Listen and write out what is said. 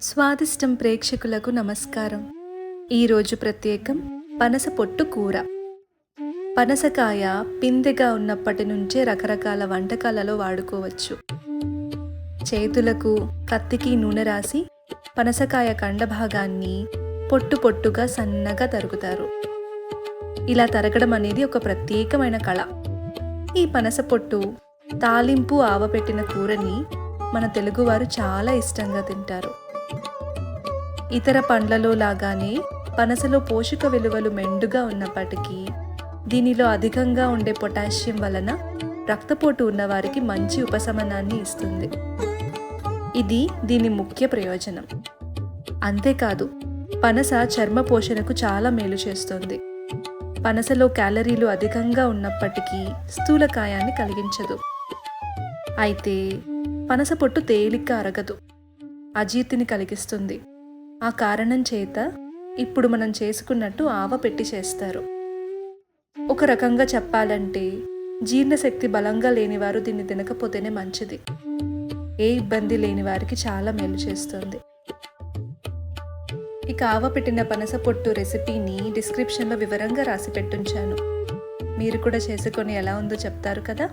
స్వాదిష్టం ప్రేక్షకులకు నమస్కారం. ఈరోజు ప్రత్యేకం పనస పొట్టు కూర. పనసకాయ పిందెగా ఉన్నప్పటి నుంచే రకరకాల వంటకాలలో వాడుకోవచ్చు. చేతులకు కత్తికి నూనె రాసి పనసకాయ కండ భాగాన్ని పొట్టు పొట్టుగా సన్నగా తరుగుతారు. ఇలా తరగడం అనేది ఒక ప్రత్యేకమైన కళ. ఈ పనస పొట్టు తాలింపు ఆవపెట్టిన కూరని మన తెలుగువారు చాలా ఇష్టంగా తింటారు. ఇతర పండ్లలో లాగానే పనసలో పోషక విలువలు మెండుగా ఉన్నప్పటికీ దీనిలో అధికంగా ఉండే పొటాషియం వలన రక్తపోటు ఉన్నవారికి మంచి ఉపశమనాన్ని ఇస్తుంది. ఇది దీని ముఖ్య ప్రయోజనం. అంతేకాదు పనస చర్మ పోషణకు చాలా మేలు చేస్తుంది. పనసలో క్యాలరీలు అధికంగా ఉన్నప్పటికీ స్థూలకాయాన్ని కలిగించదు. అయితే పనస పొట్టు తేలిక అరగదు. అజీర్తిని కలిగిస్తుంది. ఆ కారణం చేత ఇప్పుడు మనం చేసుకున్నట్టు ఆవ పెట్టి చేస్తారు. ఒక రకంగా చెప్పాలంటే జీర్ణశక్తి బలంగా లేనివారు దీన్ని తినకపోతేనే మంచిది. ఏ ఇబ్బంది లేని వారికి చాలా మేలు చేస్తుంది. ఇక ఆవ పెట్టిన పనస పొట్టు రెసిపీని డిస్క్రిప్షన్లో వివరంగా రాసి పెట్టుంచాను. మీరు కూడా చేసుకొని ఎలా ఉందో చెప్తారు కదా?